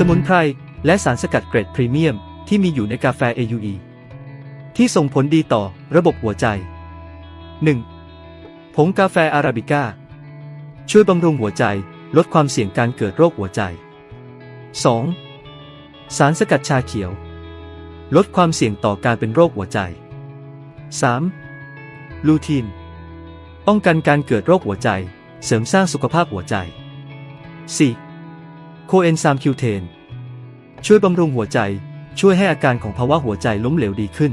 สมุนไพร และสารสกัดเกรดพรีเมียม ที่มีอยู่ในกาแฟ AUE ที่ส่งผลดีต่อระบบหัวใจ 1. ผงกาแฟอาราบิก้า ช่วยบำรุงหัวใจ ลดความเสี่ยงการเกิดโรคหัวใจ 2. สารสกัดชาเขียว ลดความเสี่ยงต่อการเป็นโรคหัวใจ 3. ลูทีน ป้องกันการเกิดโรคหัวใจ เสริมสร้างสุขภาพหัวใจ 4. โคเอนไซม์คิวเทน ช่วยบำรุงหัวใจ ช่วยให้อาการของภาวะหัวใจล้มเหลวดีขึ้น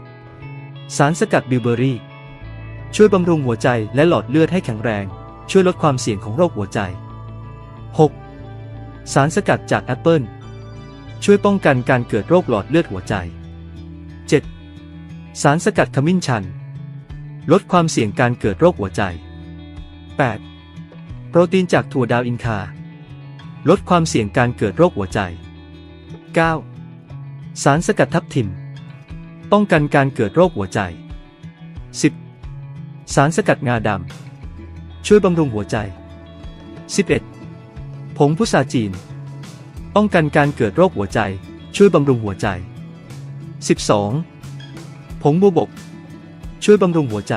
5. สารสกัดบิลเบอรี่ ช่วยบำรุงหัวใจและหลอดเลือดให้แข็งแรง ช่วยลดความเสี่ยงของโรคหัวใจ 6. สารสกัดจากแอปเปิลช่วยป้องกันการเกิดโรคหลอดเลือดหัวใจ 7. สารสกัดขมิ้นชัน ลดความเสี่ยงการเกิดโรคหัวใจ 8. โปรตีนจากถั่วดาวอินคา ลดความเสี่ยงการเกิดโรคหัวใจ 9. สารสกัดทับทิม ป้องกันการเกิดโรคหัวใจ 10. สารสกัดงาดำ ช่วยบำรุงหัวใจ 11. ผงพุทราจีน ป้องกันการเกิดโรคหัวใจ ช่วยบำรุงหัวใจ 12. ผงบัวบก ช่วยบำรุงหัวใจ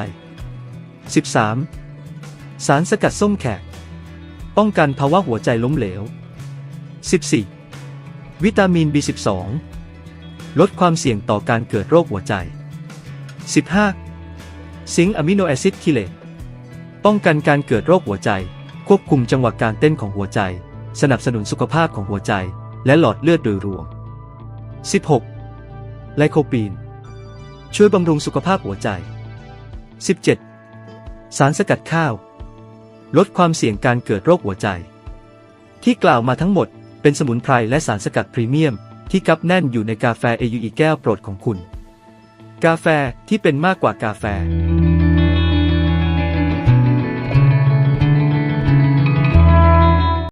13. สารสกัดส้มแขก ป้องกันภาวะหัวใจล้มเหลว 14. วิตามิน B12 ลดความเสี่ยงต่อการเกิดโรคหัวใจ 15. ซิงค์อะมิโนแอซิดคิเลตป้องกันการเกิดโรคหัวใจ ควบคุมจังหวะการเต้นของหัวใจ สนับสนุนสุขภาพของหัวใจ และหลอดเลือดโดยรวม 16. ไลโคปีน ช่วยบำรุงสุขภาพหัวใจ 17. สารสกัดข้าว ลดความเสี่ยงการเกิดโรคหัวใจ ที่กล่าวมาทั้งหมดเป็นสมุนไพรและสารสกัดพรีเมียม ที่กับแน่นอยู่ในกาแฟเอยูอีแก้วโปรดของคุณ กาแฟที่เป็นมากกว่ากาแฟ